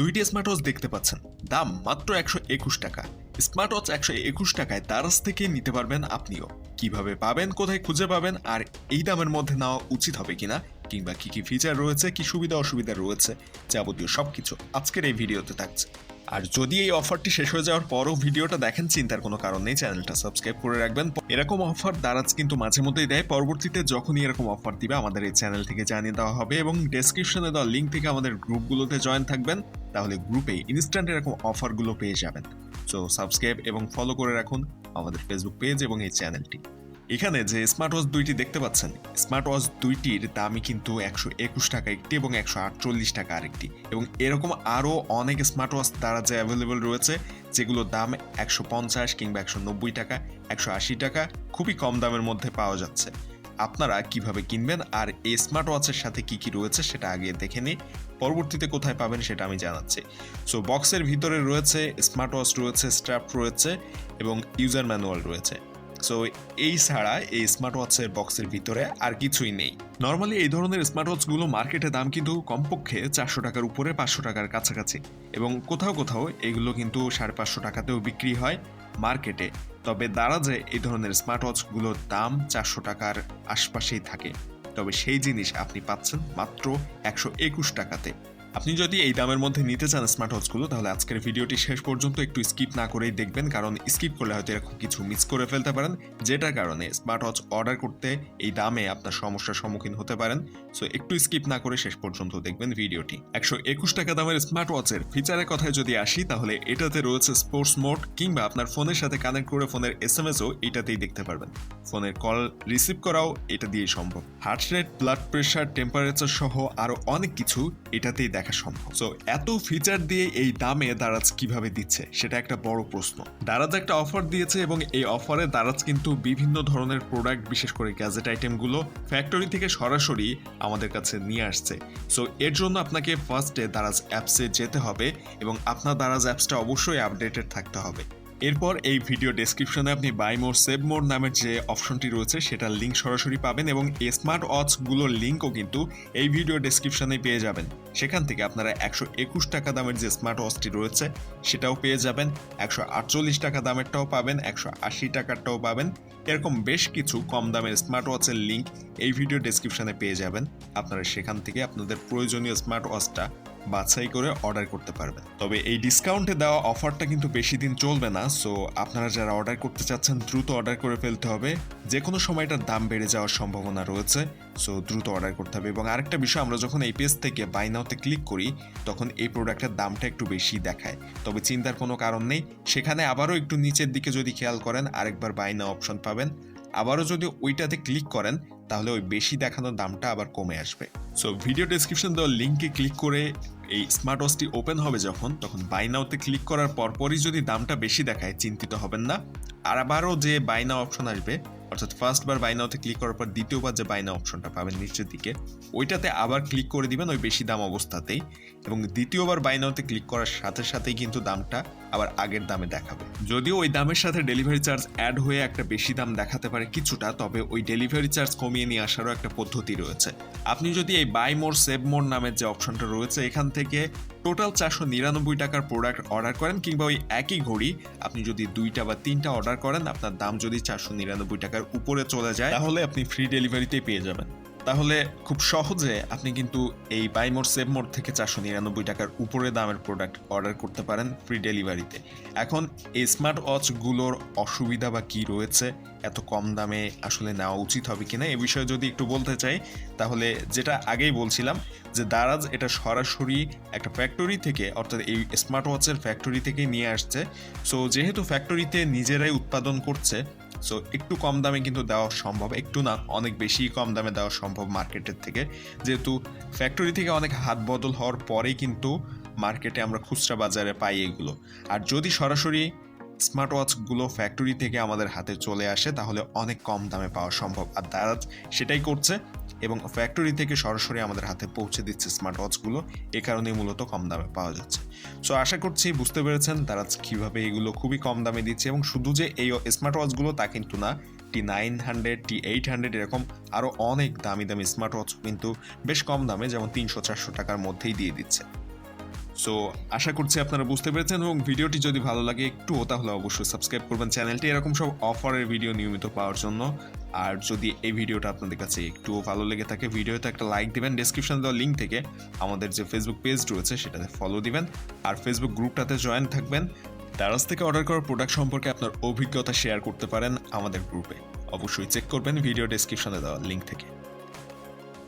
দুইটি smart watch দেখতে পাচ্ছেন। দাম মাত্র একশো একুশ টাকা। স্মার্ট ওয়াচ একশো একুশ টাকায় দারাজ থেকে নিতে পারবেন আপনিও। কীভাবে পাবেন, কোথায় খুঁজে পাবেন, আর এই দামের মধ্যে নেওয়া উচিত হবে কিনা, কিংবা কি কি ফিচার রয়েছে, কি সুবিধা, অসুবিধা রয়েছে, যাবতীয় সবকিছু আজকের এই ভিডিওতে থাকছে। আর যদি এই অফারটি শেষ হয়ে যাওয়ার পরও ভিডিওটা দেখেন, চিন্তার কোনো কারণ নেই, চ্যানেলটা সাবস্ক্রাইব করে রাখবেন। এরকম অফার দারাজ কিন্তু মাঝে মধ্যেই দেয়। পরবর্তীতে যখনই এরকম অফার দিবে, আমাদের এই চ্যানেল থেকে জানিয়ে দেওয়া হবে এবং ডেসক্রিপশনে দেওয়া লিঙ্ক থেকে আমাদের গ্রুপগুলোতে জয়েন থাকবেন। তাহলে গ্রুপে ইনস্ট্যান্ট এরকম অফারগুলো পেয়ে যাবেন। সো সাবস্ক্রাইব এবং ফলো করে রাখুন আমাদের ফেসবুক পেজ এবং এই চ্যানেলটি এখানে যে স্মার্ট ওয়াচ দুইটি দেখতে পাচ্ছেন স্মার্ট ওয়াচ দুইটির দামই কিন্তু একশো একুশ টাকা একটি এবং একশো আটচল্লিশ টাকা আরেকটি। এবং এরকম আরও অনেক স্মার্ট ওয়াচ তারা যে অ্যাভেলেবেল রয়েছে, যেগুলোর দাম একশো পঞ্চাশ কিংবা একশো নব্বই টাকা, একশো আশি টাকা, খুবই কম দামের মধ্যে পাওয়া যাচ্ছে। আপনারা কীভাবে কিনবেন আর এই স্মার্ট ওয়াচের সাথে কি কি রয়েছে সেটা আগে দেখে নিই পরবর্তীতে কোথায় পাবেন সেটা আমি জানাচ্ছি। সো বক্সের ভিতরে রয়েছে স্মার্ট ওয়াচ রয়েছে স্ট্র্যাপ রয়েছে এবং ইউজার ম্যানুয়াল রয়েছে। সো এই ছাড়া এই স্মার্ট ওয়াচের বক্সের ভিতরে আর কিছুই নেই। নর্মালি এই ধরনের স্মার্ট ওয়াচগুলো মার্কেটে দাম কিন্তু কমপক্ষে চারশো টাকার উপরে পাঁচশো টাকার কাছাকাছি এবং কোথাও কোথাও এগুলো কিন্তু সাড়ে পাঁচশো টাকাতেও বিক্রি হয় মার্কেটে তবে দাঁড়া দারাজে এই ধরনের স্মার্ট ওয়াচগুলোর দাম চারশো টাকার আশপাশেই থাকে। তবে সেই জিনিস আপনি পাচ্ছেন মাত্র একশো একুশ টাকাতে। আপনি যদি এই দামের মধ্যে নিতে চান স্মার্ট ওয়াচগুলো তাহলে আজকের ভিডিওটি শেষ পর্যন্ত একটু স্কিপ না করেই দেখবেন, কারণ স্কিপ করলে হয়তো এরকম কিছু মিস করে ফেলতে পারেন, যেটার কারণে স্মার্ট ওয়াচ অর্ডার করতে এই দামে আপনার সমস্যার সম্মুখীন হতে পারেন। সো একটু স্কিপ না করে শেষ পর্যন্ত দেখবেন ভিডিওটি। একশো একুশ টাকা দামের স্মার্ট ওয়াচের ফিচারের কথায় যদি আসি, তাহলে এটাতে রয়েছে স্পোর্টস মোড কিংবা আপনার ফোনের সাথে কানেক্ট করে ফোনের এস এম এসও এটাতেই দেখতে পারবেন। ফোনের কল রিসিভ করাও এটা দিয়ে সম্ভব। Heart rate blood pressure temperature সহ আরও অনেক কিছু এটাতেই দেখা সম্ভব। সো এত ফিচার দিয়ে এই দামে দারাজ কীভাবে দিচ্ছে? সেটা একটা বড় প্রশ্ন। দারাজ একটা অফার দিয়েছে এবং এই অফারে দারাজ কিন্তু বিভিন্ন ধরনের প্রোডাক্ট বিশেষ করে গ্যাজেট আইটেমগুলো ফ্যাক্টরি থেকে সরাসরি আমাদের কাছে নিয়ে আসছে। সো এর জন্য আপনাকে ফার্স্টে দারাজ অ্যাপসে যেতে হবে এবং আপনার দারাজ অ্যাপসটা অবশ্যই আপডেটেড থাকতে হবে। এরপর এই ভিডিও ডেসক্রিপশনে আপনি বাই মোর সেভ মোর নামের যে অপশনটি রয়েছে, সেটার লিঙ্ক সরাসরি পাবেন এবং স্মার্ট ওয়াচগুলোর লিঙ্কও কিন্তু এই ভিডিও ডেসক্রিপশনে পেয়ে যাবেন। সেখান থেকে আপনারা একশো একুশ টাকা দামের যে স্মার্ট ওয়াচটি রয়েছে, সেটাও পেয়ে যাবেন। একশো আটচল্লিশ টাকা দামেরটাও পাবেন, একশো আশি টাকারটাও পাবেন। এরকম বেশ কিছু কম দামের স্মার্ট ওয়াচের লিঙ্ক এই ভিডিও ডেসক্রিপশনে পেয়ে যাবেন। আপনারা সেখান থেকে আপনাদের প্রয়োজনীয় স্মার্ট ওয়াচটা বাছাই করে অর্ডার করতে পারবেন। তবে এই ডিসকাউন্টে দেওয়া অফারটা কিন্তু বেশি দিন চলবে না সো আপনারা যারা অর্ডার করতে চাচ্ছেন, দ্রুত অর্ডার করে ফেলতে হবে। যে কোনো সময় এটার দাম বেড়ে যাওয়ার সম্ভাবনা রয়েছে সো দ্রুত অর্ডার করতে হবে। এবং আরেকটা বিষয়, আমরা যখন এই পেজ থেকে বাই নাওতে ক্লিক করি, তখন এই প্রোডাক্টের দামটা একটু বেশি দেখায়। তবে চিন্তার কোনো কারণ নেই, সেখানে আবারও একটু নিচের দিকে যদি খেয়াল করেন, আরেকবার বাই নাও অপশন পাবেন। আবারও যদি ওইটাতে ক্লিক করেন, তাহলে ওই বেশি দেখানোর দামটা আবার কমে আসবে। সো ভিডিও ডেসক্রিপশন দেওয়া লিঙ্কে ক্লিক করে এই স্মার্ট ওয়াচটি ওপেন হবে যখন, তখন বাই নাওতে ক্লিক করার পরপরই যদি দামটা বেশি দেখায়, চিন্তিত হবেন না। আর আবারও যে বাইনা অপশন আসবে, অর্থাৎ ফার্স্ট বার বাই নাওতে ক্লিক করার পর দ্বিতীয়বার যে বাইনা অপশনটা পাবেন নিচের দিকে, ওইটাতে আবার ক্লিক করে দিবেন ওই বেশি দাম অবস্থাতেই। এবং দ্বিতীয়বার বাই নাওতে ক্লিক করার সাথে সাথেই কিন্তু দামটা আবার আগের দামে দেখাবে। যদিও ওই দামের সাথে ডেলিভারি চার্জ অ্যাড হয়ে একটা বেশি দাম দেখাতে পারে কিছুটা, তবে ওই ডেলিভারি চার্জ কমিয়ে নিয়ে আসারও একটা পদ্ধতি রয়েছে। আপনি যদি এই বাই মোর সেভ মোর নামের যে অপশনটা রয়েছে, এখান থেকে টোটাল চারশো নিরানব্বই টাকার প্রোডাক্ট অর্ডার করেন, কিংবা ওই একই ঘড়ি আপনি যদি দুইটা বা তিনটা অর্ডার করেন, আপনার দাম যদি চারশো নিরানব্বই টাকার উপরে চলে যায়, তাহলে আপনি ফ্রি ডেলিভারিতেই পেয়ে যাবেন। তাহলে খুব সহজে আপনি কিন্তু এই বাই মোর সেভ মোর থেকে চারশো নিরানব্বই টাকার উপরে দামের প্রোডাক্ট অর্ডার করতে পারেন ফ্রি ডেলিভারিতে এখন এই স্মার্ট ওয়াচগুলোর অসুবিধা বা কী রয়েছে, এত কম দামে আসলে নেওয়া উচিত হবে কিনা, এ বিষয়ে যদি একটু বলতে চাই, তাহলে যেটা আগেই বলছিলাম যে দারাজ এটা সরাসরি একটা ফ্যাক্টরি থেকে, অর্থাৎ এই স্মার্ট ওয়াচের ফ্যাক্টরি থেকে নিয়ে আসছে। সো যেহেতু ফ্যাক্টরিতে নিজেরাই উৎপাদন করছে সো একটু কম দামে কিন্তু দেওয়া সম্ভব, একটু না, অনেক বেশি কম দামে দেওয়া সম্ভব মার্কেটের থেকে। যেহেতু ফ্যাক্টরি থেকে অনেক হাত বদল হওয়ার পরেই কিন্তু মার্কেটে আমরা খুচরা বাজারে পাই এগুলো। আর যদি সরাসরি স্মার্ট ওয়াচগুলো ফ্যাক্টরি থেকে আমাদের হাতে চলে আসে, তাহলে অনেক কম দামে পাওয়া সম্ভব। আর দারাজ সেটাই করছে এবং ফ্যাক্টরি থেকে সরাসরি আমাদের হাতে পৌঁছে দিচ্ছে স্মার্ট ওয়াচগুলো এ কারণেই মূলত কম দামে পাওয়া যাচ্ছে। সো আশা করছি বুঝতে পেরেছেন তারা কীভাবে এগুলো খুবই কম দামে দিচ্ছে এবং শুধু যে এই স্মার্ট ওয়াচগুলো তা কিন্তু না T nine hundred T eight hundred এরকম আরও অনেক দামি দামি স্মার্ট ওয়াচ কিন্তু বেশ কম দামে, যেমন তিনশো চারশো টাকার মধ্যেই দিয়ে দিচ্ছে। সো আশা করছি আপনারা বুঝতে পেরেছেন এবং ভিডিওটি যদি ভালো লাগে একটু তাহলে অবশ্যই সাবস্ক্রাইব করবেন। চ্যানেলটি এরকম সব অফারের ভিডিও নিয়মিত পাওয়ার জন্য। আর যদি এই ভিডিওটা আপনাদের কাছে একটুও ভালো লেগে থাকে ভিডিওতে একটা লাইক দিবেন। ডেসক্রিপশন দেওয়া লিঙ্ক থেকে আমাদের যে ফেসবুক পেজ রয়েছে, সেটাতে ফলো দিবেন। আর ফেসবুক গ্রুপটাতে জয়েন থাকবেন। দারাজ থেকে অর্ডার করা প্রোডাক্ট সম্পর্কে আপনার অভিজ্ঞতা শেয়ার করতে পারেন আমাদের গ্রুপে অবশ্যই চেক করবেন ভিডিও ডেসক্রিপশনে দেওয়া লিঙ্ক থেকে।